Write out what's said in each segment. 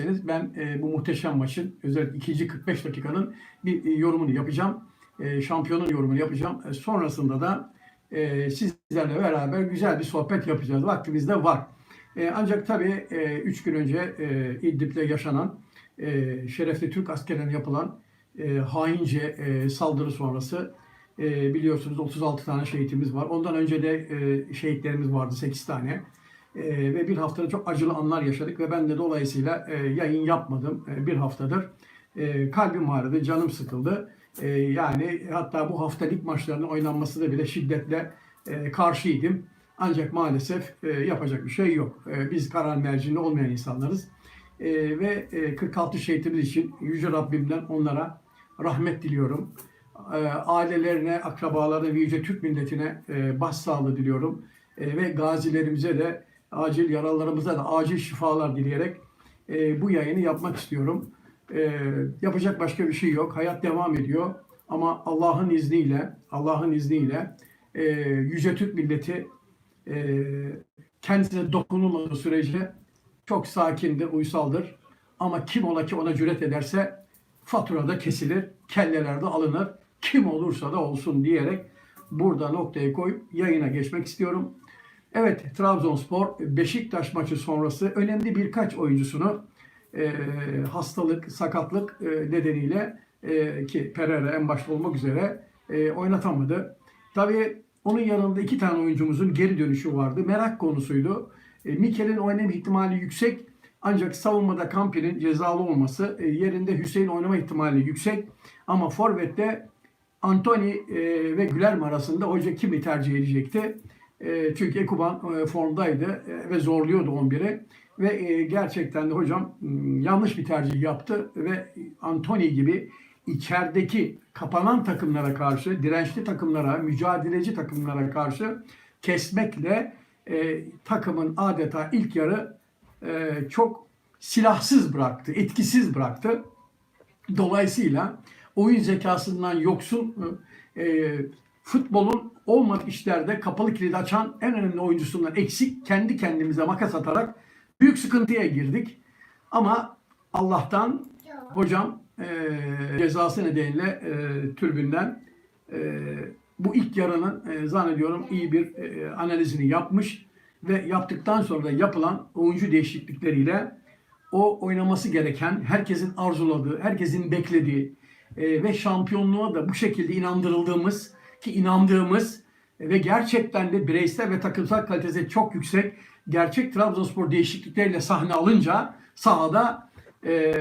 ben e, bu muhteşem maçın özellikle ikinci 45 dakikanın bir e, yorumunu yapacağım. E, şampiyonun yorumunu yapacağım. E, sonrasında da e, sizlerle beraber güzel bir sohbet yapacağız. Vaktimiz de var. E, ancak tabii 3 gün önce e, İdlib'de yaşanan e, şerefli Türk askerlerine yapılan e, haince e, saldırı sonrası e, biliyorsunuz 36 tane şehitimiz var. Ondan önce de e, şehitlerimiz vardı 8 tane. E, ve bir haftada çok acılı anlar yaşadık ve ben de dolayısıyla e, yayın yapmadım e, bir haftadır. E, kalbim ağrıdı, canım sıkıldı. E, yani hatta bu hafta lig maçlarının oynanması da bile şiddetle e, karşıydım. Ancak maalesef e, yapacak bir şey yok. E, biz karar mercinde olmayan insanlarız. E, ve e, 46 şehitimiz için Yüce Rabbimden onlara rahmet diliyorum. E, ailelerine, akrabalarına ve Yüce Türk milletine e, başsağlığı diliyorum. E, ve gazilerimize de acil yaralılarımıza da acil şifalar dileyerek e, bu yayını yapmak istiyorum. E, yapacak başka bir şey yok. Hayat devam ediyor. Ama Allah'ın izniyle, Allah'ın izniyle e, Yüce Türk milleti e, kendisine dokunulmadığı sürece çok sakindir, uysaldır. Ama kim ola ki ona cüret ederse faturada kesilir, kelleler de alınır. Kim olursa da olsun diyerek burada noktayı koyup yayına geçmek istiyorum. Evet, Trabzonspor Beşiktaş maçı sonrası önemli birkaç oyuncusunu e, hastalık, sakatlık e, nedeniyle e, ki Pereira en başta olmak üzere e, oynatamadı. Tabii onun yanında iki tane oyuncumuzun geri dönüşü vardı. Merak konusuydu. E, Mikel'in oynama ihtimali yüksek. Ancak savunmada Kampi'nin cezalı olması e, yerinde Hüseyin oynama ihtimali yüksek. Ama Forvet'te Antony e, ve Gülerm arasında hoca kimi tercih edecekti? E, çünkü Ekuban e, formdaydı e, ve zorluyordu 11'i. Ve e, gerçekten de hocam m, yanlış bir tercih yaptı ve Antony gibi içerideki kapanan takımlara karşı, dirençli takımlara, mücadeleci takımlara karşı kesmekle e, takımın adeta ilk yarı e, çok silahsız bıraktı, etkisiz bıraktı. Dolayısıyla oyun zekasından yoksun e, futbolun olmadık işlerde kapalı kilidi açan en önemli oyuncusundan eksik kendi kendimize makas atarak büyük sıkıntıya girdik. Ama Allah'tan hocam e, cezası nedeniyle e, türbünden e, bu ilk yarının e, zannediyorum iyi bir e, analizini yapmış ve yaptıktan sonra da yapılan oyuncu değişiklikleriyle o oynaması gereken, herkesin arzuladığı, herkesin beklediği e, ve şampiyonluğa da bu şekilde inandırıldığımız ki inandığımız ve gerçekten de bireysel ve takımsal kalitesi çok yüksek gerçek Trabzonspor değişiklikleriyle sahne alınca sahada e,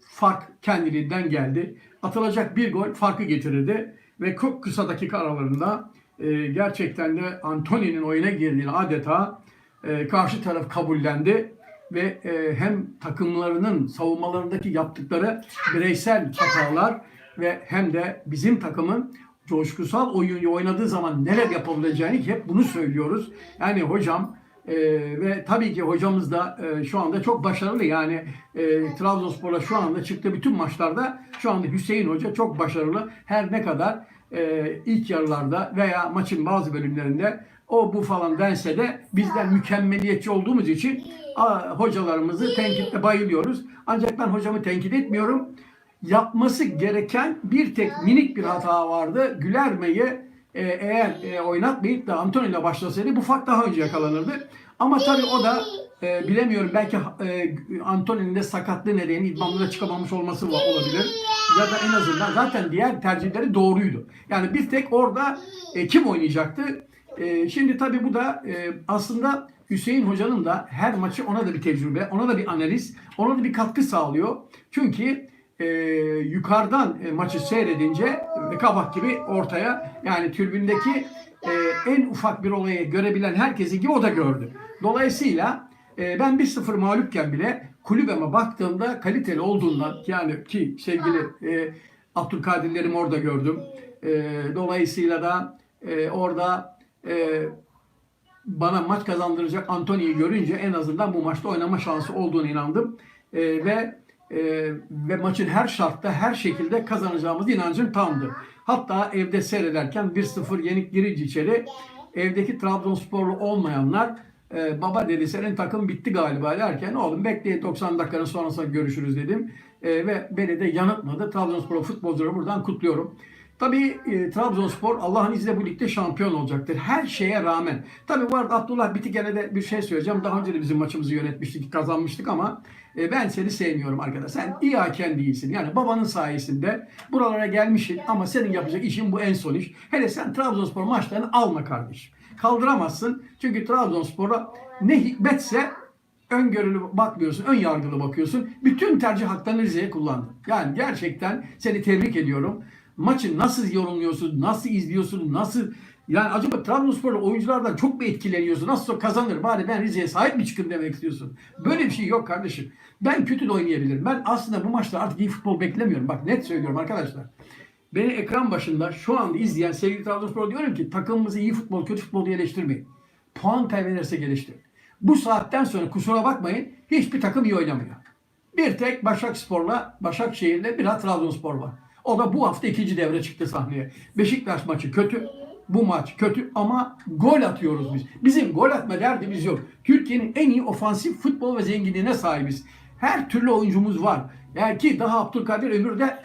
fark kendiliğinden geldi. Atılacak bir gol farkı getirirdi ve çok kısa dakika aralarında e, gerçekten de Antony'nin oyuna girdiğini adeta e, karşı taraf kabullendi ve e, hem takımlarının savunmalarındaki yaptıkları bireysel hatalar ve hem de bizim takımın coşkusal oyunu oynadığı zaman neler yapabileceğini hep bunu söylüyoruz. Yani hocam e, ve tabii ki hocamız da e, şu anda çok başarılı. Yani e, Trabzonspor'la şu anda çıktığı bütün maçlarda şu anda Hüseyin Hoca çok başarılı. Her ne kadar e, ilk yarılarda veya maçın bazı bölümlerinde o bu falan dense de bizden mükemmeliyetçi olduğumuz için a, hocalarımızı tenkitle bayılıyoruz. Ancak ben hocamı tenkit etmiyorum. Yapması gereken bir tek minik bir hata vardı. Gülermeyi e, eğer e, oynatmayıp da Antonio ile başlasaydı bu fark daha önce yakalanırdı. Ama tabii o da e, bilemiyorum belki e, Antonio'nun de sakatlığı nedeniyle idmanlara çıkamamış olması olabilir. Ya da en azından zaten diğer tercihleri doğruydu. Yani bir tek orada e, kim oynayacaktı? E, şimdi tabii bu da e, aslında Hüseyin Hoca'nın da her maçı ona da bir tecrübe, ona da bir analiz, ona da bir katkı sağlıyor. Çünkü e, yukarıdan e, maçı seyredince e, kabak gibi ortaya yani tribündeki e, en ufak bir olayı görebilen herkesi gibi o da gördü. Dolayısıyla e, ben 1-0 mağlupken bile kulübeme baktığımda kaliteli olduğundan yani ki sevgili e, Abdülkadirlerim orada gördüm. E, dolayısıyla da e, orada e, bana maç kazandıracak Antony'yi görünce en azından bu maçta oynama şansı olduğunu inandım. E, ve e, ve maçın her şartta her şekilde kazanacağımız inancım tamdı. Hatta evde seyrederken 1-0 yenik girince içeri evdeki Trabzonsporlu olmayanlar E, baba dedi senin takım bitti galiba derken oğlum bekleyin 90 dakikanın sonrasında görüşürüz dedim. E, ve beni de yanıtmadı. Trabzonspor futbolcuları buradan kutluyorum. Tabii e, Trabzonspor Allah'ın izniyle bu ligde şampiyon olacaktır. Her şeye rağmen. Tabii bu arada Abdullah Bitikene de bir şey söyleyeceğim. Daha önce de bizim maçımızı yönetmiştik, kazanmıştık ama e, ben seni sevmiyorum arkadaş. Sen iyi hakem değilsin. Yani babanın sayesinde buralara gelmişsin ama senin yapacak işin bu en son iş. Hele sen Trabzonspor maçlarını alma kardeşim. Kaldıramazsın. Çünkü Trabzonspor'a ne hikmetse öngörülü bakmıyorsun, ön yargılı bakıyorsun. Bütün tercih haklarını Rize'ye kullandın. Yani gerçekten seni tebrik ediyorum. Maçı nasıl yorumluyorsun, nasıl izliyorsun, nasıl... Yani acaba Trabzonsporlu oyunculardan çok mu etkileniyorsun? Nasıl kazanır bari ben Rize'ye sahip mi çıkın demek istiyorsun? Böyle bir şey yok kardeşim. Ben kötü de oynayabilirim. Ben aslında bu maçta artık iyi futbol beklemiyorum. Bak net söylüyorum arkadaşlar. Beni ekran başında şu anda izleyen sevgili Trabzonspor diyorum ki takımımızı iyi futbol, kötü futbol diye eleştirmeyin. Puan kaybederse geliştirin. Bu saatten sonra kusura bakmayın hiçbir takım iyi oynamıyor. Bir tek Başakspor'la Başakşehir'le biraz Trabzonspor var. O da bu hafta ikinci devre çıktı sahneye. Beşiktaş maçı kötü. Bu maç kötü ama gol atıyoruz biz. Bizim gol atma derdimiz yok. Türkiye'nin en iyi ofansif futbol ve zenginliğine sahibiz. Her türlü oyuncumuz var. Yani ki daha Abdülkadir Ömür de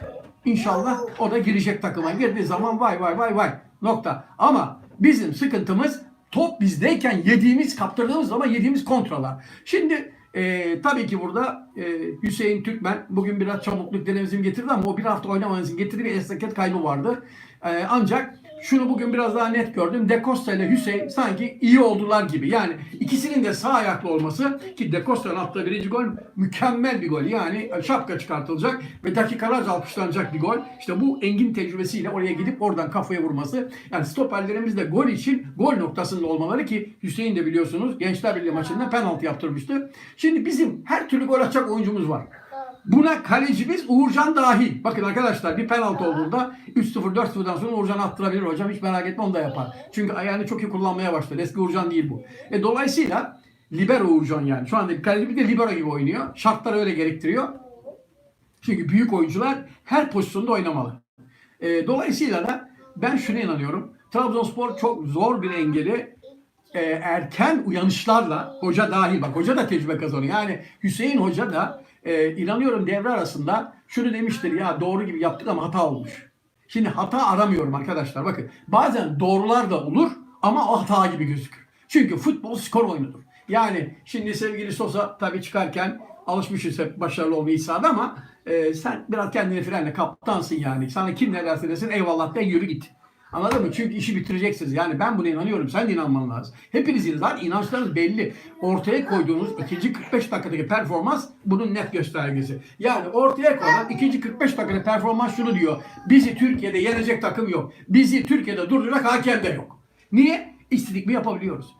inşallah o da girecek takıma. Girdiği zaman vay vay vay vay nokta. Ama bizim sıkıntımız top bizdeyken yediğimiz, kaptırdığımız zaman yediğimiz kontralar. Şimdi e, tabii ki burada e, Hüseyin Türkmen bugün biraz çabukluk denemesini getirdi ama o bir hafta oynamanızın getirdiği bir esneket kaybı vardı. E, ancak şunu bugün biraz daha net gördüm. De Costa ile Hüseyin sanki iyi oldular gibi. Yani ikisinin de sağ ayaklı olması ki De Costa'nın attığı birinci gol mükemmel bir gol. Yani şapka çıkartılacak ve dakikalarca alkışlanacak bir gol. İşte bu Engin tecrübesiyle oraya gidip oradan kafaya vurması. Yani stoperlerimiz de gol için gol noktasında olmaları ki Hüseyin de biliyorsunuz Gençler Birliği maçında penaltı yaptırmıştı. Şimdi bizim her türlü gol atacak oyuncumuz var. Buna kalecimiz Uğurcan dahil. Bakın arkadaşlar bir penaltı olduğunda 3-0 4-0'dan sonra Uğurcan attırabilir hocam. Hiç merak etme onu da yapar. Çünkü ayağını çok iyi kullanmaya başladı. Eski Uğurcan değil bu. E, dolayısıyla libero Uğurcan yani. Şu anda kaleci bir de libero gibi oynuyor. Şartlar öyle gerektiriyor. Çünkü büyük oyuncular her pozisyonda oynamalı. E, dolayısıyla da ben şuna inanıyorum. Trabzonspor çok zor bir engeli e, erken uyanışlarla hoca dahil bak hoca da tecrübe kazanıyor. Yani Hüseyin Hoca da e, inanıyorum devre arasında şunu demiştir ya doğru gibi yaptık ama hata olmuş. Şimdi hata aramıyorum arkadaşlar bakın. Bazen doğrular da olur ama o hata gibi gözükür. Çünkü futbol skor oyunudur. Yani şimdi sevgili Sosa tabii çıkarken alışmışız hep başarılı olmayı sahada ama e, sen biraz kendini frenle kaptansın yani. Sana kim ne derse desin eyvallah de yürü git. Anladın mı? Çünkü işi bitireceksiniz. Yani ben buna inanıyorum. Sen de inanman lazım. Hepinizin zaten inançlarınız belli. Ortaya koyduğunuz ikinci 45 dakikadaki performans bunun net göstergesi. Yani ortaya koyulan ikinci 45 dakikadaki performans şunu diyor. Bizi Türkiye'de yenecek takım yok. Bizi Türkiye'de durduracak hakem de yok. Niye? İstedik mi yapabiliyoruz.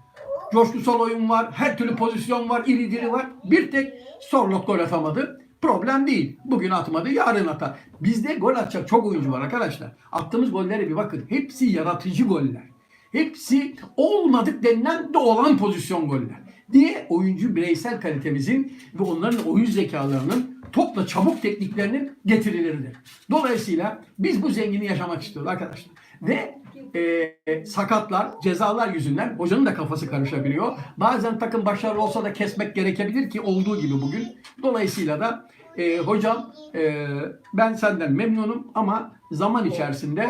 Coşkusal oyun var. Her türlü pozisyon var. iri diri var. Bir tek Sorlot gol atamadı. Problem değil. Bugün atmadı, yarın atar. Bizde gol atacak çok oyuncu var arkadaşlar. Attığımız gollere bir bakın. Hepsi yaratıcı goller. Hepsi olmadık denilen de olan pozisyon goller. Diye oyuncu bireysel kalitemizin ve onların oyun zekalarının topla çabuk tekniklerinin getirileridir. Dolayısıyla biz bu zengini yaşamak istiyoruz arkadaşlar. Ve e, sakatlar, cezalar yüzünden hocanın da kafası karışabiliyor. Bazen takım başarılı olsa da kesmek gerekebilir ki olduğu gibi bugün. Dolayısıyla da e, hocam e, ben senden memnunum ama zaman içerisinde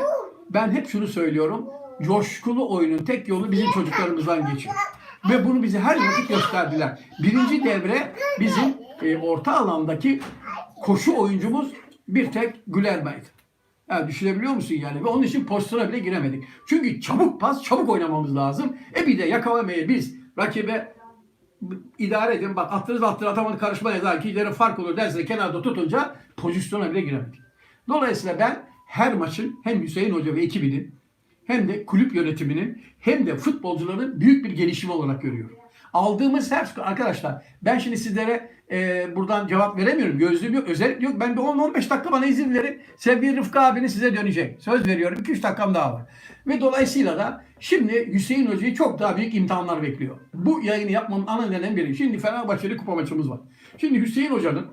ben hep şunu söylüyorum. Coşkulu oyunun tek yolu bizim çocuklarımızdan geçiyor. Ve bunu bize her vakit gösterdiler. Birinci devre bizim e, orta alandaki koşu oyuncumuz bir tek Gülerbay'dı. Yani düşünebiliyor musun yani? Ve onun için pozisyona bile giremedik. Çünkü çabuk pas, çabuk oynamamız lazım. E bir de yakalamaya biz rakibe idare edin. Bak attınız attınız atamadı karışmayız. Ha, ikileri fark olur derse kenarda tutunca pozisyona bile giremedik. Dolayısıyla ben her maçın hem Hüseyin Hoca ve ekibinin hem de kulüp yönetiminin hem de futbolcuların büyük bir gelişimi olarak görüyorum. Aldığımız her arkadaşlar ben şimdi sizlere e, buradan cevap veremiyorum. Gözlüğüm yok, özellikle yok. Ben bir 10-15 dakika bana izin verin. Sevgili Rıfkı abinin size dönecek. Söz veriyorum. 2-3 dakikam daha var. Ve dolayısıyla da şimdi Hüseyin Hoca'yı çok daha büyük imtihanlar bekliyor. Bu yayını yapmamın ana nedeni biri. Şimdi Fenerbahçeli kupa maçımız var. Şimdi Hüseyin Hoca'nın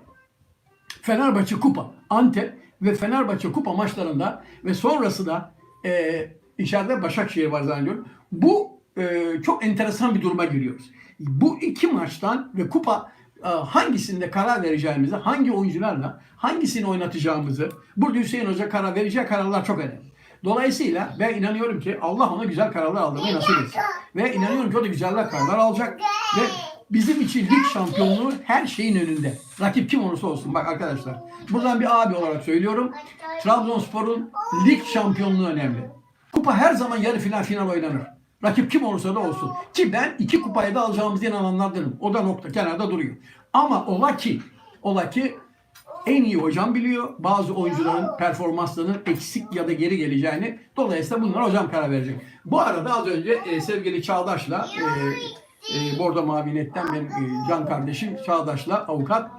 Fenerbahçe Kupa, Antep ve Fenerbahçe Kupa maçlarında ve sonrası da e, içeride Başakşehir var zannediyorum. Bu e, çok enteresan bir duruma giriyoruz. Bu iki maçtan ve kupa e, hangisinde karar vereceğimizi, hangi oyuncularla hangisini oynatacağımızı burada Hüseyin Hoca karar vereceği kararlar çok önemli. Dolayısıyla ben inanıyorum ki Allah ona güzel kararlar aldırmayı nasip etsin. Ve inanıyorum ki o da güzeller kararlar alacak. Ve bizim için lig şampiyonluğu her şeyin önünde. Rakip kim olursa olsun. Bak arkadaşlar. Buradan bir abi olarak söylüyorum. Trabzonspor'un lig şampiyonluğu önemli. Kupa her zaman yarı final final oynanır. Rakip kim olursa da olsun. Ki ben iki kupayı da alacağımıza inananlardanım. O da nokta kenarda duruyor. Ama ola ki, ola ki en iyi hocam biliyor. Bazı oyuncuların performanslarının eksik ya da geri geleceğini. Dolayısıyla bunlara hocam karar verecek. Bu arada az önce e, sevgili Çağdaş'la e, e, Bordo Mavi benim e, can kardeşim Çağdaş'la avukat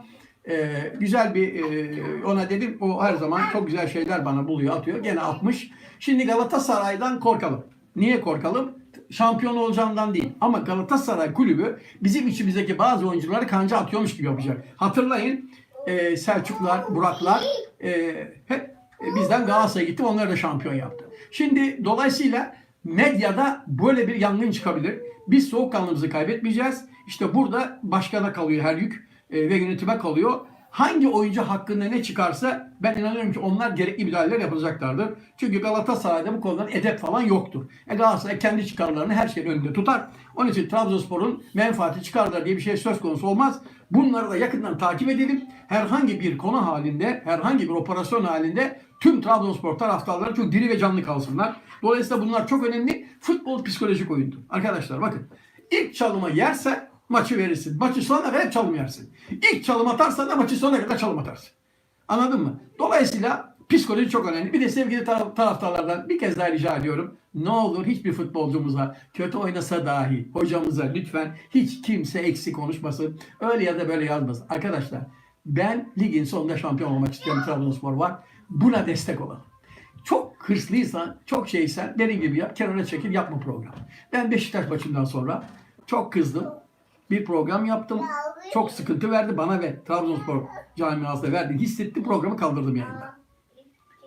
e, güzel bir e, ona dedim o her zaman çok güzel şeyler bana buluyor atıyor. Gene atmış. Şimdi Galatasaray'dan korkalım. Niye korkalım? Şampiyon olacağından değil. Ama Galatasaray kulübü bizim içimizdeki bazı oyuncuları kanca atıyormuş gibi yapacak. Hatırlayın e, Selçuklar, Buraklar e, hep e, bizden Galatasaray'a gitti. Onları da şampiyon yaptı. Şimdi dolayısıyla medyada böyle bir yangın çıkabilir. Biz soğukkanlılığımızı kaybetmeyeceğiz. İşte burada başkana kalıyor her yük e, ve yönetime kalıyor. Hangi oyuncu hakkında ne çıkarsa ben inanıyorum ki onlar gerekli müdahaleler yapılacaklardır. Çünkü Galatasaray'da bu konudan edep falan yoktur. E Galatasaray kendi çıkarlarını her şeyin önünde tutar. Onun için Trabzonspor'un menfaati çıkarlar diye bir şey söz konusu olmaz. Bunları da yakından takip edelim. Herhangi bir konu halinde, herhangi bir operasyon halinde tüm Trabzonspor taraftarları çok diri ve canlı kalsınlar. Dolayısıyla bunlar çok önemli. Futbol psikolojik oyundur. Arkadaşlar bakın. İlk çalıma yerse maçı verirsin. Maçı sonuna kadar hep çalım yersin. İlk çalım atarsan da maçı sonuna kadar çalım atarsın. Anladın mı? Dolayısıyla psikoloji çok önemli. Bir de sevgili taraf- taraftarlardan bir kez daha rica ediyorum. Ne olur hiçbir futbolcumuza kötü oynasa dahi hocamıza lütfen hiç kimse eksik konuşmasın. Öyle ya da böyle yazmasın. Arkadaşlar ben ligin sonunda şampiyon olmak istiyorum Trabzonspor var. Buna destek olalım. Çok hırslıysan, çok şeysen benim gibi yap. Kenara çekil yapma program. Ben Beşiktaş maçından sonra çok kızdım. Bir program yaptım. Çok sıkıntı verdi bana ve Trabzonspor camiasına verdi. Hissettim programı kaldırdım yayından.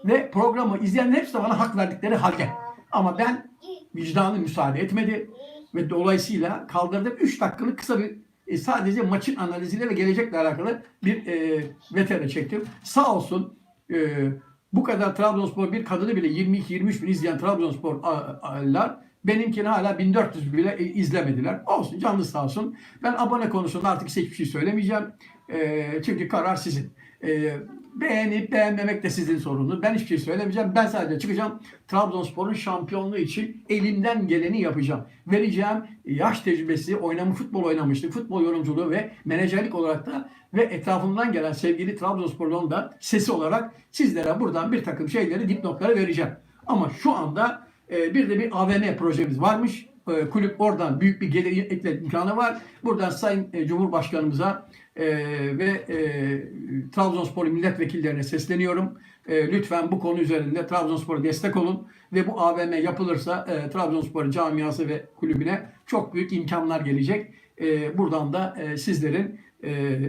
Ve programı izleyenlerin hepsi bana hak verdikleri halde. Ama ben vicdanı müsaade etmedi. Ve dolayısıyla kaldırdım. 3 dakikalık kısa bir e, sadece maçın analiziyle ve gelecekle alakalı bir e, vetere çektim. Sağ olsun e, bu kadar Trabzonspor bir kadını bile 22-23 bin izleyen Trabzonsporlar benimkini hala 1400 bile e, izlemediler. Olsun canlı sağ olsun. Ben abone konusunda artık size hiçbir şey söylemeyeceğim. E, çünkü karar sizin. E, beğenip beğenmemek de sizin sorununuz. Ben hiçbir şey söylemeyeceğim. Ben sadece çıkacağım. Trabzonspor'un şampiyonluğu için elimden geleni yapacağım. Vereceğim yaş tecrübesi, oynamı futbol oynamıştık. Futbol yorumculuğu ve menajerlik olarak da ve etrafımdan gelen sevgili Trabzonspor'un da sesi olarak sizlere buradan bir takım şeyleri, dipnotları vereceğim. Ama şu anda e, bir de bir AVM projemiz varmış. E, kulüp oradan büyük bir gelir ekle imkanı var. Buradan Sayın e, Cumhurbaşkanımıza e, ve e, Trabzonspor milletvekillerine sesleniyorum. Lütfen bu konu üzerinde Trabzonspor'a destek olun ve bu AVM yapılırsa Trabzonspor camiası ve kulübüne çok büyük imkanlar gelecek. Buradan da sizlerin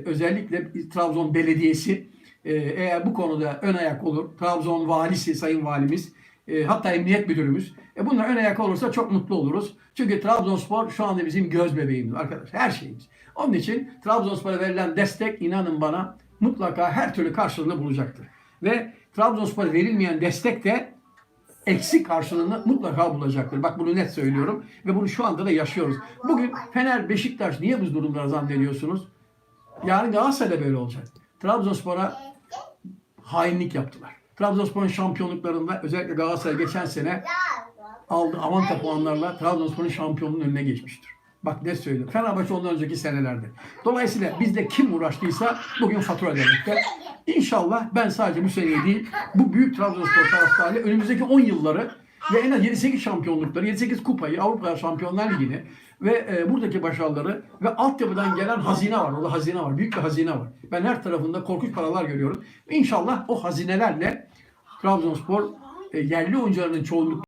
özellikle Trabzon Belediyesi eğer bu konuda ön ayak olur, Trabzon valisi, sayın valimiz, e, hatta emniyet müdürümüz. E, bunlar ön ayak olursa çok mutlu oluruz. Çünkü Trabzonspor şu anda bizim göz bebeğimiz arkadaş. Her şeyimiz. Onun için Trabzonspor'a verilen destek inanın bana mutlaka her türlü karşılığını bulacaktır. Ve Trabzonspor'a verilmeyen destek de eksik karşılığını mutlaka bulacaktır. Bak bunu net söylüyorum ve bunu şu anda da yaşıyoruz. Bugün Fener, Beşiktaş niye bu durumlara zannediyorsunuz? Yarın Galatasaray'da böyle olacak. Trabzonspor'a hainlik yaptılar. Trabzonspor'un şampiyonluklarında özellikle Galatasaray geçen sene aldığı avanta puanlarla Trabzonspor'un şampiyonluğunun önüne geçmiştir. Bak ne söylüyorum. Fenerbahçe ondan önceki senelerde. Dolayısıyla bizde kim uğraştıysa bugün fatura ödemekte. İnşallah ben sadece bu seneyi değil, bu büyük Trabzonspor taraftarıyla önümüzdeki 10 yılları ve en az 7-8 şampiyonlukları, 7-8 kupayı, Avrupa Şampiyonlar Ligi'ni ve e, buradaki başarıları ve altyapıdan gelen hazine var. Orada hazine var. Büyük bir hazine var. Ben her tarafında korkunç paralar görüyorum. İnşallah o hazinelerle Trabzonspor e, yerli oyuncularının çoğunluk